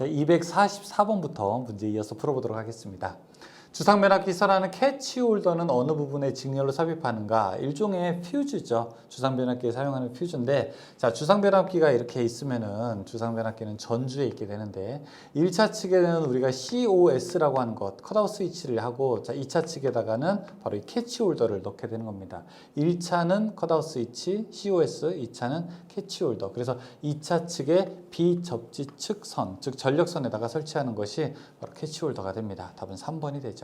자, 244번부터 문제 이어서 풀어보도록 하겠습니다. 주상변압기 설하는 캐치홀더는 어느 부분에 직렬로 삽입하는가? 일종의 퓨즈죠. 주상 변압기에 사용하는 퓨즈인데, 자, 주상 변압기가 이렇게 있으면은 주상 변압기는 전주에 있게 되는데, 1차 측에는 우리가 COS라고 하는 것, 컷아웃 스위치를 하고, 자, 2차 측에다가는 바로 이 캐치홀더를 넣게 되는 겁니다. 1차는 컷아웃 스위치, COS, 2차는 캐치홀더. 그래서 2차 측에 비접지 측선, 즉 전력선에다가 설치하는 것이 바로 캐치홀더가 됩니다. 답은 3번이 되죠.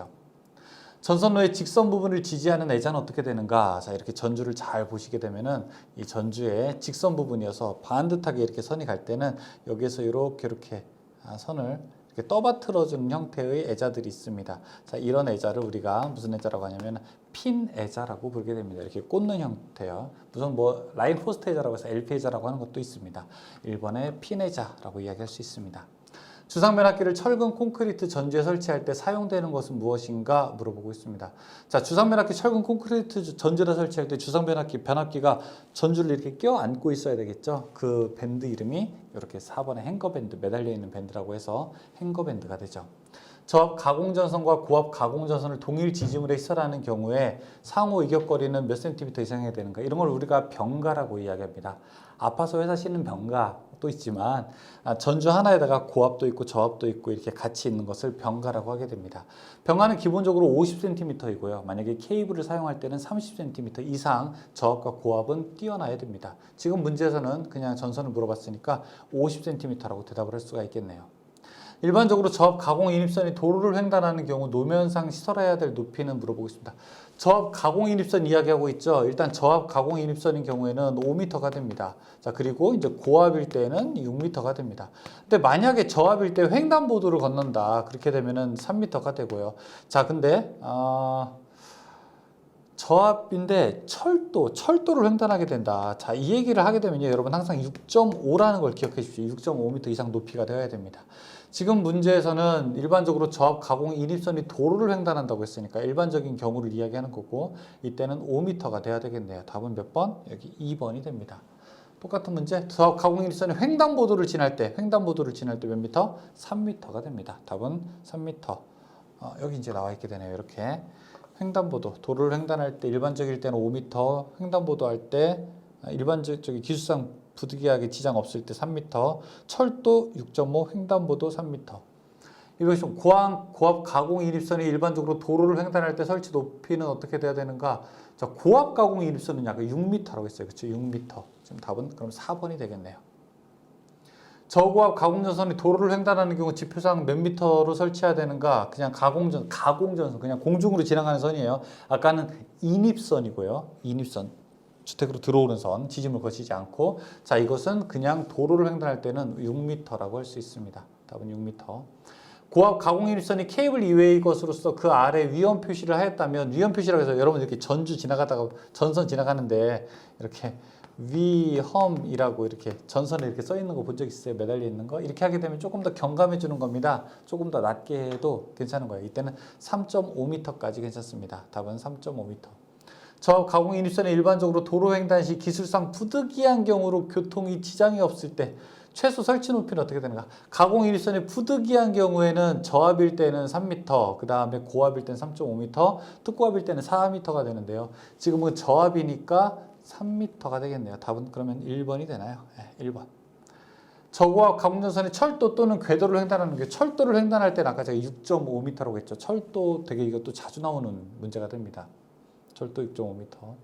전선로의 직선 부분을 지지하는 애자는 어떻게 되는가? 자, 이렇게 전주를 잘 보시게 되면은 이 전주의 직선 부분이어서 반듯하게 이렇게 선이 갈 때는 여기에서 이렇게 이렇게 아, 선을 이렇게 떠받들어 주는 형태의 애자들이 있습니다. 자, 이런 애자를 우리가 무슨 애자라고 하냐면 핀 애자라고 부르게 됩니다. 이렇게 꽂는 형태요. 무슨 뭐 라인 포스트 애자라고 해서 LP 애자라고 하는 것도 있습니다. 1번의 핀 애자라고 이야기할 수 있습니다. 주상변압기를 철근 콘크리트 전지에 설치할 때 사용되는 것은 무엇인가 물어보고 있습니다. 자, 주상변압기 철근 콘크리트 전지에다 설치할 때 주상변압기 변압기가 전주를 이렇게 껴 안고 있어야 되겠죠. 그 밴드 이름이 이렇게 4번의 행거밴드 매달려 있는 밴드라고 해서 행거밴드가 되죠. 저압 가공전선과 고압 가공전선을 동일 지지물에 시설하는 경우에 상호 이격거리는 몇 센티미터 이상 해야 되는가 이런 걸 우리가 병가라고 이야기합니다. 아파서 회사 싣는 병가 또 있지만 아, 전주 하나에다가 고압도 있고 저압도 있고 이렇게 같이 있는 것을 병가라고 하게 됩니다. 병가는 기본적으로 50cm이고요. 만약에 케이블을 사용할 때는 30cm 이상 저압과 고압은 뛰어나야 됩니다. 지금 문제에서는 그냥 전선을 물어봤으니까 50cm라고 대답을 할 수가 있겠네요. 일반적으로 저압 가공 인입선이 도로를 횡단하는 경우 노면상 시설해야 될 높이는 물어보고 있습니다. 저압 가공 인입선 이야기하고 있죠. 일단 저압 가공 인입선인 경우에는 5m가 됩니다. 자, 그리고 이제 고압일 때는 6m가 됩니다. 근데 만약에 저압일 때 횡단보도를 건넌다. 그렇게 되면은 3m가 되고요. 자, 근데 아 저압인데 철도, 철도를 횡단하게 된다. 자, 이 얘기를 하게 되면요. 여러분 항상 6.5라는 걸 기억해 주십시오. 6.5m 이상 높이가 되어야 됩니다. 지금 문제에서는 일반적으로 저압 가공 인입선이 도로를 횡단한다고 했으니까 일반적인 경우를 이야기하는 거고 이때는 5m가 돼야 되겠네요. 답은 몇 번? 여기 2번이 됩니다. 똑같은 문제. 저압 가공 인입선이 횡단보도를 지날 때, 횡단보도를 지날 때 몇 미터? 3m가 됩니다. 답은 3m. 어, 여기 이제 나와 있게 되네요. 이렇게. 횡단보도, 도로를 횡단할 때 일반적일 때는 5m, 횡단보도 할 때 일반적 저기 기술상 부득이하게 지장 없을 때 3m, 철도 6.5, 횡단보도 3m. 이것이 고압, 고압 가공 인입선이 일반적으로 도로를 횡단할 때 설치 높이는 어떻게 돼야 되는가? 자, 고압 가공 인입선은 약 6m라고 했어요. 그렇죠? 6m. 지금 답은 그럼 4번이 되겠네요. 저고압 가공전선이 도로를 횡단하는 경우 지표상 몇 미터로 설치해야 되는가? 그냥 가공전 가공전선 그냥 공중으로 지나가는 선이에요. 아까는 인입선이고요. 인입선 주택으로 들어오는 선 지짐을 거치지 않고 자 이것은 그냥 도로를 횡단할 때는 6미터라고 할 수 있습니다. 답은 6미터. 고압 가공 인입선이 케이블 이외의 것으로서 그 아래 위험 표시를 하였다면 위험 표시라고 해서 여러분 이렇게 전주 지나가다가 전선 지나가는데 이렇게 위험이라고 이렇게 전선에 이렇게 써 있는 거 본 적 있어요? 매달려 있는 거? 이렇게 하게 되면 조금 더 경감해 주는 겁니다. 조금 더 낮게 해도 괜찮은 거예요. 이때는 3.5m까지 괜찮습니다. 답은 3.5m. 저 가공 인입선에 일반적으로 도로 횡단 시 기술상 부득이한 경우로 교통이 지장이 없을 때 최소 설치 높이는 어떻게 되는가? 가공 인입선이 부득이한 경우에는 저압일 때는 3m, 그 다음에 고압일 때는 3.5m, 특고압일 때는 4m가 되는데요. 지금은 저압이니까 3m가 되겠네요. 답은 그러면 1번이 되나요? 네, 1번. 저고압 가공전선이 철도 또는 궤도를 횡단하는 게 철도를 횡단할 때는 아까 제가 6.5m라고 했죠. 철도 되게 이것도 자주 나오는 문제가 됩니다. 철도 6.5m.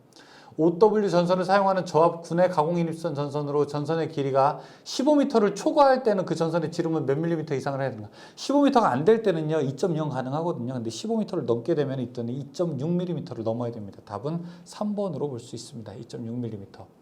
OW 전선을 사용하는 저압 군의 가공 인입선 전선으로 전선의 길이가 15m를 초과할 때는 그 전선의 지름은 몇 밀리미터 이상을 해야 되나? 15m가 안 될 때는요, 2.0 가능하거든요. 근데 15m를 넘게 되면 이때는 2.6mm를 넘어야 됩니다. 답은 3번으로 볼 수 있습니다. 2.6mm.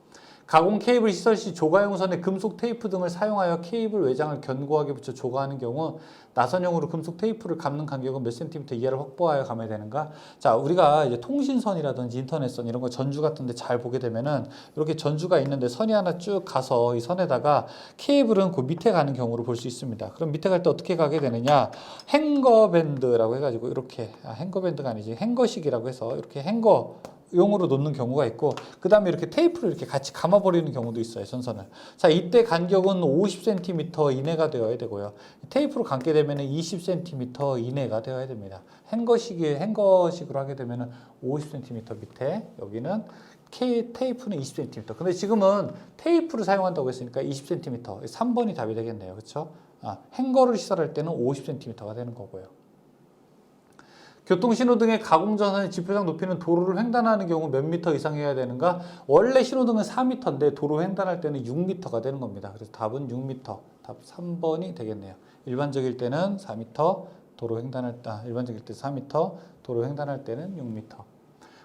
가공 케이블 시설 시 조가용선에 금속 테이프 등을 사용하여 케이블 외장을 견고하게 붙여 조가하는 경우 나선형으로 금속 테이프를 감는 간격은 몇 센티미터 이하를 확보하여 감아야 되는가? 자, 우리가 이제 통신선이라든지 인터넷선 이런 거 전주 같은 데 잘 보게 되면은 이렇게 전주가 있는데 선이 하나 쭉 가서 이 선에다가 케이블은 그 밑에 가는 경우를 볼 수 있습니다. 그럼 밑에 갈 때 어떻게 가게 되느냐? 행거밴드라고 해가지고 이렇게 아, 행거밴드가 아니지 행거식이라고 해서 이렇게 행거 용으로 놓는 경우가 있고 그 다음에 이렇게 테이프를 이렇게 같이 감아버리는 경우도 있어요 전선을. 자 이때 간격은 50cm 이내가 되어야 되고요. 테이프로 감게 되면 20cm 이내가 되어야 됩니다. 행거식이 행거식으로 하게 되면 50cm 밑에 여기는 K 테이프는 20cm 근데 지금은 테이프를 사용한다고 했으니까 20cm 3번이 답이 되겠네요. 그렇죠 아, 행거를 시설할 때는 50cm가 되는 거고요 교통신호등의 가공전선의 지표상 높이는 도로를 횡단하는 경우 몇 미터 이상이어야 되는가? 원래 신호등은 4미터인데 도로 횡단할 때는 6미터가 되는 겁니다. 그래서 답은 6미터. 답 3번이 되겠네요. 일반적일 때는 4미터, 도로 횡단할 때, 아, 일반적일 때 4미터, 도로 횡단할 때는 6미터.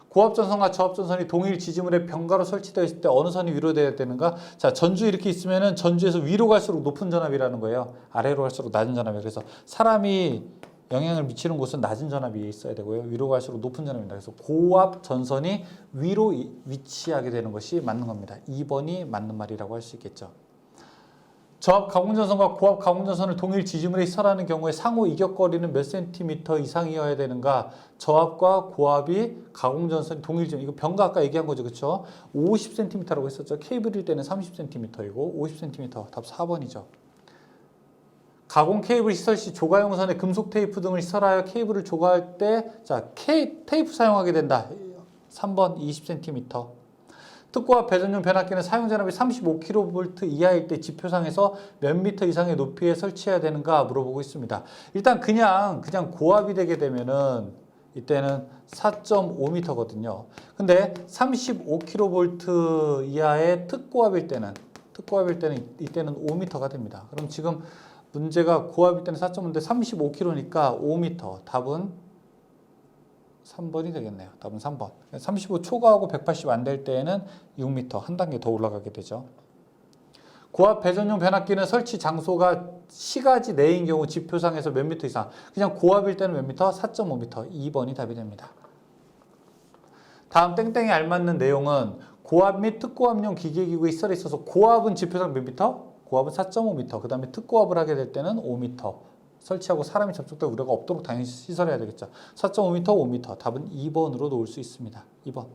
고압전선과 저압전선이 동일 지지물에 병가로 설치되어 있을 때 어느 선이 위로 돼야 되는가? 자, 전주 이렇게 있으면은 전주에서 위로 갈수록 높은 전압이라는 거예요. 아래로 갈수록 낮은 전압이에요. 그래서 사람이 영향을 미치는 곳은 낮은 전압 위에 있어야 되고요. 위로 갈수록 높은 전압입니다. 그래서 고압 전선이 위로 이- 위치하게 되는 것이 맞는 겁니다. 2번이 맞는 말이라고 할 수 있겠죠. 저압 가공전선과 고압 가공전선을 동일 지지물에 시설하는 경우에 상호 이격거리는 몇 센티미터 이상이어야 되는가? 저압과 고압이 가공전선이 동일 지점. 이거 병가 아까 얘기한 거죠. 그렇죠? 50cm라고 했었죠. 케이블일 때는 30cm이고 50cm. 답 4번이죠. 가공 케이블 시설 시 조가용선에 금속 테이프 등을 시설하여 케이블을 조가할 때, 자, 테이프 사용하게 된다. 3번 20cm. 특고압 배전용 변압기는 사용 전압이 35kV 이하일 때 지표상에서 몇 미터 이상의 높이에 설치해야 되는가 물어보고 있습니다. 일단 그냥 그냥 고압이 되게 되면은 이때는 4.5m거든요. 근데 35kV 이하의 특고압일 때는 특고압일 때는 이때는 5m가 됩니다. 그럼 지금 문제가 고압일 때는 4.5인데 35km니까 5m. 답은 3번이 되겠네요. 답은 3번. 35 초과하고 180 안 될 때에는 6m 한 단계 더 올라가게 되죠. 고압 배전용 변압기는 설치 장소가 시가지 내인 경우 지표상에서 몇 미터 이상. 그냥 고압일 때는 몇 미터? 4.5m. 2번이 답이 됩니다. 다음 땡땡에 알맞는 내용은 고압 및 특고압용 기계기구에 시설에 있어서 고압은 지표상 몇 미터? 고압은 4.5m. 그 다음에 특고압을 하게 될 때는 5m. 설치하고 사람이 접촉될 우려가 없도록 당연히 시설해야 되겠죠. 4.5m, 5m. 답은 2번으로 놓을 수 있습니다. 2번.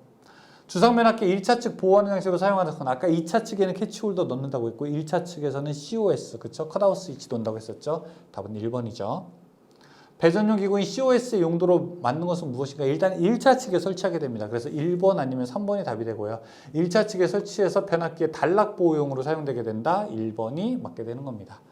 주상면압기 1차 측 보호하는 양식으로 사용하는 건 아까 2차 측에는 캐치홀더 넣는다고 했고 1차 측에서는 COS 그쵸 컷아웃 스위치 놓는다고 했었죠. 답은 1번이죠. 배전용 기구인 COS의 용도로 맞는 것은 무엇인가? 일단 1차 측에 설치하게 됩니다. 그래서 1번 아니면 3번이 답이 되고요. 1차 측에 설치해서 변압기의 단락 보호용으로 사용되게 된다. 1번이 맞게 되는 겁니다.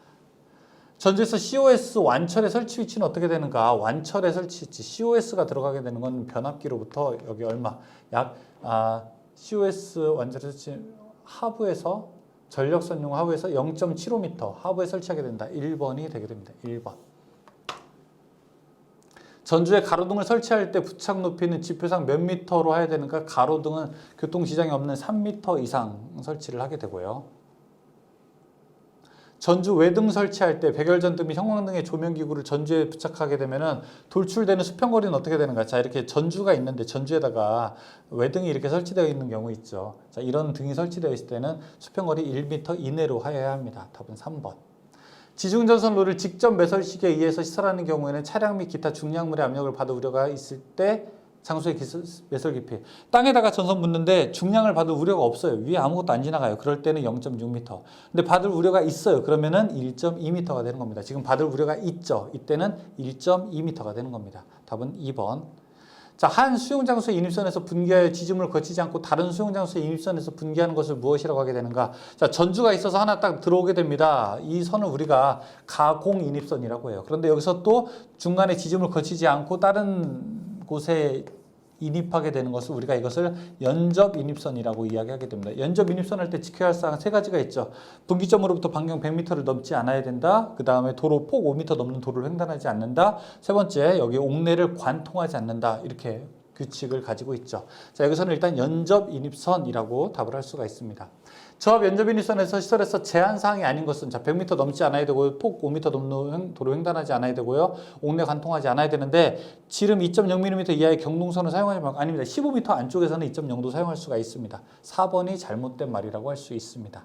전주에서 COS 완철의 설치 위치는 어떻게 되는가? 완철의 설치 위치 COS가 들어가게 되는 건 변압기로부터 여기 얼마? 약 아, COS 완철 설치 하부에서 전력선용 하부에서 0.75m 하부에 설치하게 된다. 1번이 되게 됩니다. 1번. 전주에 가로등을 설치할 때 부착 높이는 지표상 몇 미터로 해야 되는가? 가로등은 교통 지장이 없는 3미터 이상 설치를 하게 되고요. 전주 외등 설치할 때 백열전등 및 형광등의 조명기구를 전주에 부착하게 되면은 돌출되는 수평거리는 어떻게 되는가? 자 이렇게 전주가 있는데 전주에다가 외등이 이렇게 설치되어 있는 경우 있죠. 자 이런 등이 설치되어 있을 때는 수평거리 1m 이내로 하여야 합니다. 답은 3번. 지중전선로를 직접 매설식에 의해서 시설하는 경우에는 차량 및 기타 중량물의 압력을 받을 우려가 있을 때 장소의 기술, 매설 깊이 땅에다가 전선 묻는데 중량을 받을 우려가 없어요. 위에 아무것도 안 지나가요. 그럴 때는 0.6m. 근데 받을 우려가 있어요. 그러면은 1.2m가 되는 겁니다. 지금 받을 우려가 있죠. 이때는 1.2m가 되는 겁니다. 답은 2번. 자, 한 수용 장소의 인입선에서 분기하여 지점을 거치지 않고 다른 수용 장소의 인입선에서 분기하는 것을 무엇이라고 하게 되는가? 자, 전주가 있어서 하나 딱 들어오게 됩니다. 이 선을 우리가 가공 인입선이라고 해요. 그런데 여기서 또 중간에 지점을 거치지 않고 다른 곳에 인입하게 되는 것을 우리가 이것을 연접 인입선이라고 이야기하게 됩니다. 연접 인입선 할 때 지켜야 할 사항 세 가지가 있죠. 분기점으로부터 반경 100m를 넘지 않아야 된다. 그 다음에 도로 폭 5m 넘는 도로를 횡단하지 않는다. 세 번째 여기 옥내를 관통하지 않는다. 이렇게 규칙을 가지고 있죠. 자 여기서는 일단 연접 인입선이라고 답을 할 수가 있습니다. 저압 연접 인입선에서 시설에서 제한 사항이 아닌 것은 자 100m 넘지 않아야 되고요. 폭 5m 넘는 횡- 도로 횡단하지 않아야 되고요. 옥내 관통하지 않아야 되는데 지름 2.0mm 이하의 경동선을 사용하지 말고 아닙니다. 15m 안쪽에서는 2.0도 사용할 수가 있습니다. 4번이 잘못된 말이라고 할 수 있습니다.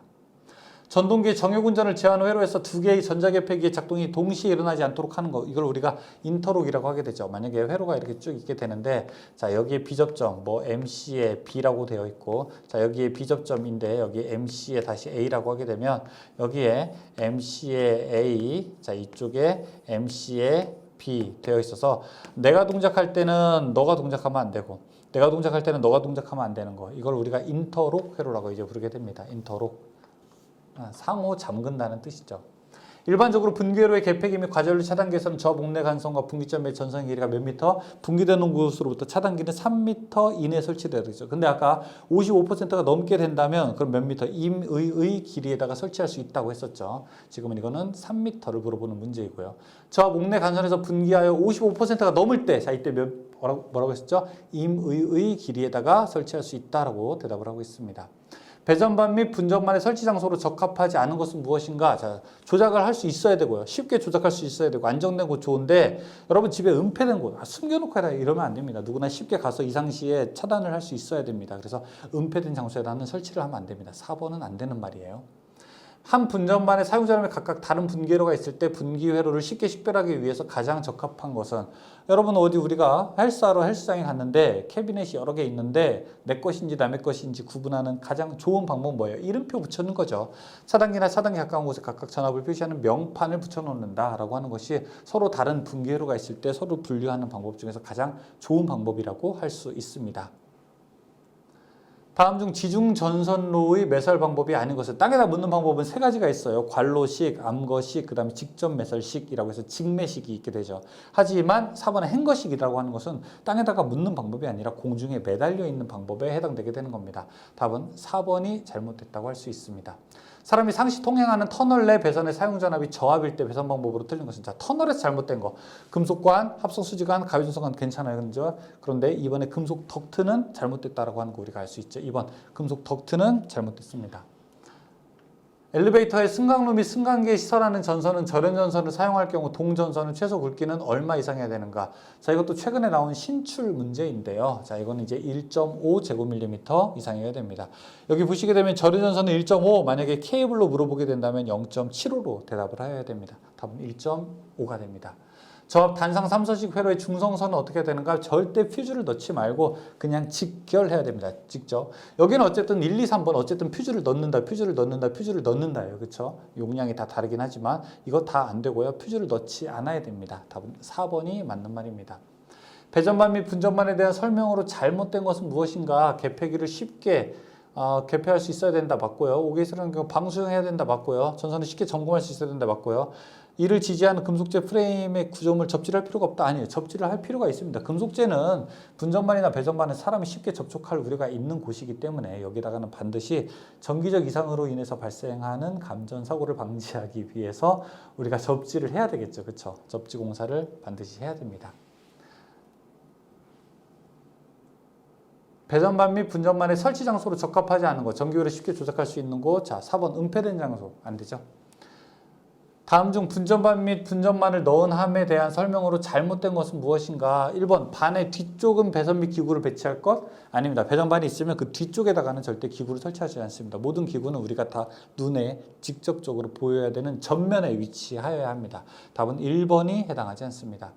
전동기의 정역 운전을 제한 회로에서 두 개의 전자개폐기의 작동이 동시에 일어나지 않도록 하는 거 이걸 우리가 인터록이라고 하게 되죠. 만약에 회로가 이렇게 쭉 있게 되는데 자 여기에 비접점 뭐 MC에 B라고 되어 있고 자 여기에 비접점인데 여기 MC에 다시 A라고 하게 되면 여기에 MC에 A 자 이쪽에 MC에 B 되어 있어서 내가 동작할 때는 너가 동작하면 안 되고 내가 동작할 때는 너가 동작하면 안 되는 거 이걸 우리가 인터록 회로라고 이제 부르게 됩니다. 인터록 아, 상호 잠근다는 뜻이죠. 일반적으로 분기회로의 개폐기 및 과전류 차단기에서는 저 목내 간선과 분기점의 전선 길이가 몇 미터, 분기되는 곳으로부터 차단기는 3미터 이내에 설치되어 있죠. 근데 아까 55%가 넘게 된다면 그럼 몇 미터 임의의 길이에다가 설치할 수 있다고 했었죠. 지금은 이거는 3미터를 물어보는 문제이고요. 저 목내 간선에서 분기하여 55%가 넘을 때, 자 이때 몇 뭐라고, 뭐라고 했었죠? 임의의 길이에다가 설치할 수 있다라고 대답을 하고 있습니다. 배전반 및 분전반의 설치 장소로 적합하지 않은 것은 무엇인가? 자, 조작을 할 수 있어야 되고요. 쉽게 조작할 수 있어야 되고 안정된 곳 좋은데 여러분 집에 은폐된 곳 아, 숨겨놓고 해라 이러면 안 됩니다. 누구나 쉽게 가서 이상시에 차단을 할 수 있어야 됩니다. 그래서 은폐된 장소에다 는 설치를 하면 안 됩니다. 4번은 안 되는 말이에요. 한 분전반의 사용자람이 각각 다른 분기회로가 있을 때 분기회로를 쉽게 식별하기 위해서 가장 적합한 것은 여러분 어디 우리가 헬스하러 헬스장에 갔는데 캐비넷이 여러 개 있는데 내 것인지 남의 것인지 구분하는 가장 좋은 방법은 뭐예요? 이름표 붙여놓는 거죠. 차단기나 차단기 가까운 곳에 각각 전압을 표시하는 명판을 붙여놓는다라고 하는 것이 서로 다른 분기회로가 있을 때 서로 분류하는 방법 중에서 가장 좋은 방법이라고 할 수 있습니다. 다음 중 지중 전선로의 매설 방법이 아닌 것을 땅에다 묻는 방법은 세 가지가 있어요. 관로식, 암거식, 그다음에 직접 매설식이라고 해서 직매식이 있게 되죠. 하지만 4번의 행거식이라고 하는 것은 땅에다가 묻는 방법이 아니라 공중에 매달려 있는 방법에 해당되게 되는 겁니다. 답은 4번이 잘못됐다고 할 수 있습니다. 사람이 상시 통행하는 터널 내 배선의 사용 전압이 저압일 때 배선 방법으로 틀린 것은 자 터널에서 잘못된 거 금속관, 합성 수지관, 가위준성관 괜찮아요, 그죠? 그런데 이번에 금속 덕트는 잘못됐다라고 하는 거 우리가 알 수 있죠. 이번 금속 덕트는 잘못됐습니다. 엘리베이터의 승강로 및 승강기에 시설하는 전선은 절연 전선을 사용할 경우 동전선은 최소 굵기는 얼마 이상 해야 되는가? 자, 이것도 최근에 나온 신출 문제인데요. 자, 이거는 이제 1.5 제곱밀리미터 이상이어야 됩니다. 여기 보시게 되면 절연 전선은 1.5, 만약에 케이블로 물어보게 된다면 0.75로 대답을 해야 됩니다. 답은 1.5가 됩니다. 저 단상 3서식 회로의 중성선은 어떻게 되는가? 절대 퓨즈를 넣지 말고 그냥 직결해야 됩니다. 직접. 여기는 어쨌든 1, 2, 3번 어쨌든 퓨즈를 넣는다, 퓨즈를 넣는다, 퓨즈를 넣는다예요. 그렇죠? 용량이 다 다르긴 하지만 이거 다 안 되고요. 퓨즈를 넣지 않아야 됩니다. 답은 4번이 맞는 말입니다. 배전반 및 분전반에 대한 설명으로 잘못된 것은 무엇인가? 개폐기를 쉽게 어, 개폐할 수 있어야 된다 맞고요. 오게이스라는 경우 방수형해야 된다 맞고요. 전선을 쉽게 점검할 수 있어야 된다 맞고요. 이를 지지하는 금속재 프레임의 구조물 접지를 할 필요가 없다. 아니에요. 접지를 할 필요가 있습니다. 금속재는 분전반이나 배전반은 사람이 쉽게 접촉할 우려가 있는 곳이기 때문에 여기다가는 반드시 전기적 이상으로 인해서 발생하는 감전 사고를 방지하기 위해서 우리가 접지를 해야 되겠죠. 그렇죠? 접지 공사를 반드시 해야 됩니다. 배전반 및 분전반의 설치 장소로 적합하지 않은 곳, 전기율을 쉽게 조작할 수 있는 곳. 자, 4번 은폐된 장소 안 되죠. 다음 중 분전반 및 분전반을 넣은 함에 대한 설명으로 잘못된 것은 무엇인가? 1번 반의 뒤쪽은 배선 및 기구를 배치할 것? 아닙니다. 배전반이 있으면 그 뒤쪽에다가는 절대 기구를 설치하지 않습니다. 모든 기구는 우리가 다 눈에 직접적으로 보여야 되는 전면에 위치하여야 합니다. 답은 1번이 해당하지 않습니다.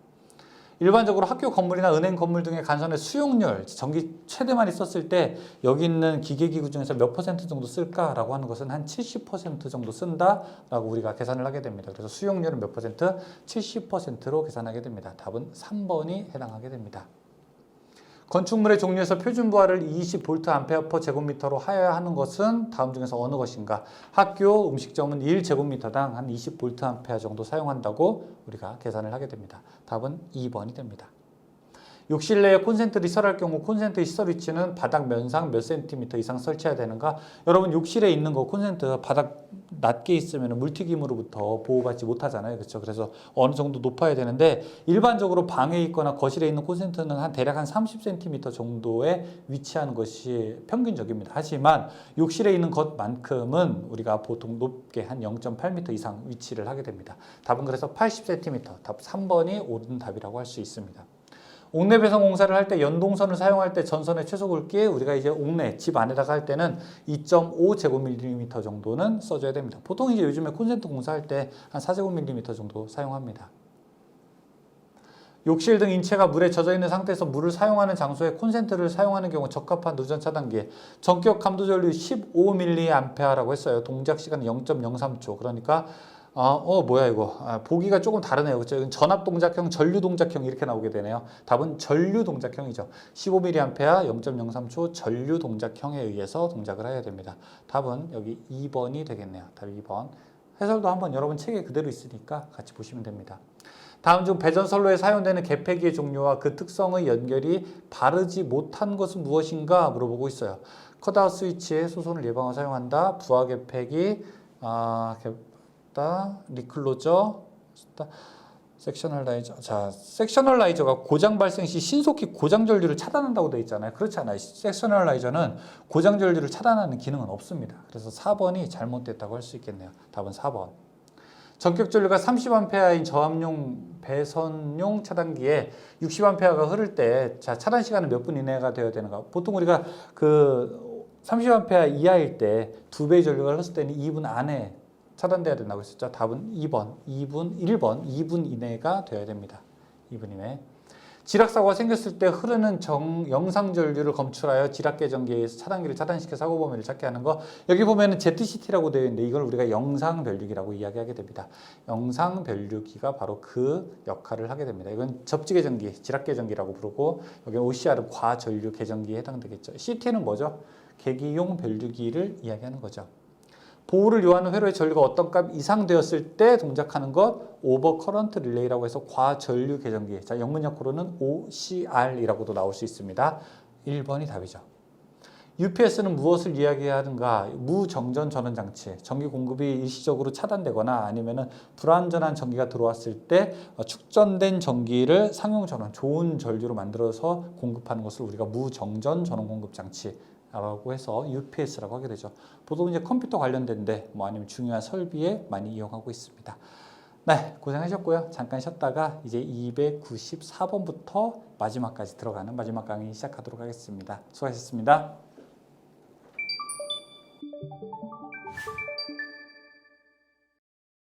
일반적으로 학교 건물이나 은행 건물 등의 간선의 수용률, 전기 최대만 있었을 때 여기 있는 기계기구 중에서 몇 퍼센트 정도 쓸까라고 하는 것은 한 70% 정도 쓴다라고 우리가 계산을 하게 됩니다. 그래서 수용률은 몇 퍼센트? 70%로 계산하게 됩니다. 답은 3번이 해당하게 됩니다. 건축물의 종류에서 표준 부하를 20V 암페어 제곱미터로 하여야 하는 것은 다음 중에서 어느 것인가? 학교 음식점은 1제곱미터당 한 20V 암페어 정도 사용한다고 우리가 계산을 하게 됩니다. 답은 2번이 됩니다. 욕실 내에 콘센트를 시설할 경우 콘센트의 시설 위치는 바닥 면상 몇 센티미터 이상 설치해야 되는가? 여러분 욕실에 있는 거 콘센트 바닥 낮게 있으면 물튀김으로부터 보호받지 못하잖아요. 그렇죠? 그래서 어느 정도 높아야 되는데 일반적으로 방에 있거나 거실에 있는 콘센트는 한 대략 한 30cm 정도에 위치하는 것이 평균적입니다. 하지만 욕실에 있는 것만큼은 우리가 보통 높게 한 0.8m 이상 위치를 하게 됩니다. 답은 그래서 80cm, 답 3번이 옳은 답이라고 할 수 있습니다. 옥내 배선 공사를 할 때 연동선을 사용할 때 전선의 최소 굵기 우리가 이제 옥내 집 안에다가 할 때는 2.5 제곱밀리미터 정도는 써줘야 됩니다. 보통 이제 요즘에 콘센트 공사할 때 한 4제곱밀리미터 정도 사용합니다. 욕실 등 인체가 물에 젖어 있는 상태에서 물을 사용하는 장소에 콘센트를 사용하는 경우 적합한 누전 차단기에 전격 감도 전류 15mA라고 했어요. 동작 시간 0.03초. 그러니까 어, 어 뭐야 이거 아, 보기가 조금 다르네요. 그렇죠? 전압 동작형, 전류 동작형 이렇게 나오게 되네요. 답은 전류 동작형이죠. 15mA 0.03초 전류 동작형에 의해서 동작을 해야 됩니다. 답은 여기 2번이 되겠네요. 답 2번. 해설도 한번 여러분 책에 그대로 있으니까 같이 보시면 됩니다. 다음 중 배전선로에 사용되는 개폐기의 종류와 그 특성의 연결이 바르지 못한 것은 무엇인가 물어보고 있어요. 컷아웃 스위치에 소손을 예방하고 사용한다. 부하 개폐기, 아, 개 다 리클로저, 다- 섹셔널라이저. 자, 섹셔널라이저가 고장 발생 시 신속히 고장 전류를 차단한다고 되어 있잖아요. 그렇지 않아요. 섹셔널라이저는 고장 전류를 차단하는 기능은 없습니다. 그래서 4번이 잘못됐다고 할 수 있겠네요. 답은 4번. 전격 전류가 30A인 저압용 배선용 차단기에 60A가 흐를 때 자, 차단 시간은 몇 분 이내가 되어야 되는가? 보통 우리가 그 30A 이하일 때 두 배의 전류가 흘렀을 때는 2분 안에 차단돼야 된다고 했었죠. 답은 2번, 2분, 1번, 2분 이내가 되어야 됩니다. 2분 이내. 지락 사고가 생겼을 때 흐르는 정, 영상 전류를 검출하여 지락 계정기에서 차단기를 차단시켜 사고 범위를 찾게 하는 거 여기 보면은 ZCT라고 되어 있는데 이걸 우리가 영상 변류기라고 이야기하게 됩니다. 영상 변류기가 바로 그 역할을 하게 됩니다. 이건 접지 계정기, 지락 계정기라고 부르고 여기 OCR은 과전류 계정기에 해당되겠죠. CT는 뭐죠? 계기용 변류기를 이야기하는 거죠. 보호를 요하는 회로의 전류가 어떤 값 이상 되었을 때 동작하는 것 오버 커런트 릴레이라고 해서 과전류 계정기. 자, 영문 약으로는 OCR이라고도 나올 수 있습니다. 1번이 답이죠. UPS는 무엇을 이야기하는가? 무정전 전원 장치. 전기 공급이 일시적으로 차단되거나 아니면은 불완전한 전기가 들어왔을 때 어, 축전된 전기를 상용 전원, 좋은 전류로 만들어서 공급하는 것을 우리가 무정전 전원 공급 장치 라고 해서 UPS라고 하게 되죠. 보통 이제 컴퓨터 관련된데 뭐 아니면 중요한 설비에 많이 이용하고 있습니다. 네, 고생하셨고요. 잠깐 쉬었다가 이제 294번부터 마지막까지 들어가는 마지막 강의 시작하도록 하겠습니다. 수고하셨습니다.